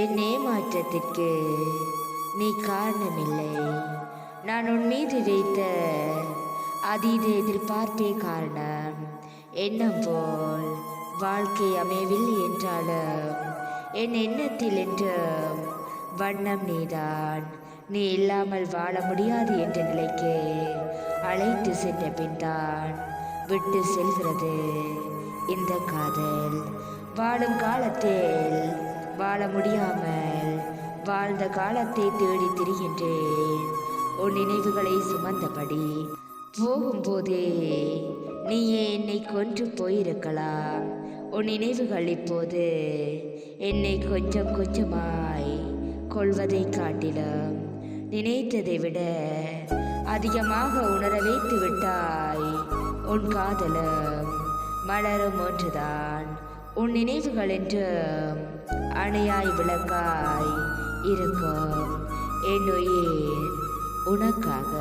என் ஏமாற்றத்திற்கு நீ காரணமில்லை. நான் உன் மீது வைத்த அதீத எதிர்பார்த்தே காரணம். எண்ணம் போல் வாழ்க்கை அமையவில்லை என்றாலும் என் எண்ணத்தில் என்றும் வண்ணம் நீதான். நீ இல்லாமல் வாழ முடியாது என்ற நிலைக்கு அழைத்து சென்ற பின்தான் விட்டு செல்கிறது. இந்த காதல் வாழும் காலத்தில் வாழ முடியாமல் வாழ்ந்த காலத்தை தேடி திரிகின்றேன். உன் நினைவுகளை சுமந்தபடி போகும்போதே நீயே என்னை கொன்று போயிருக்கலாம்? உன் நினைவுகள் இப்போது என்னை கொஞ்சம் கொஞ்சமாய் கொள்வதை காட்டிலும். நினைத்ததை விட அதிகமாக உணர வைத்து விட்டாய் உன் காதலும் மலரும் ஒன்றுதான். உன் நினைவுகள் என்று அணையாய் விளக்காய் இருக்கும். என் உயிர் உனக்காக.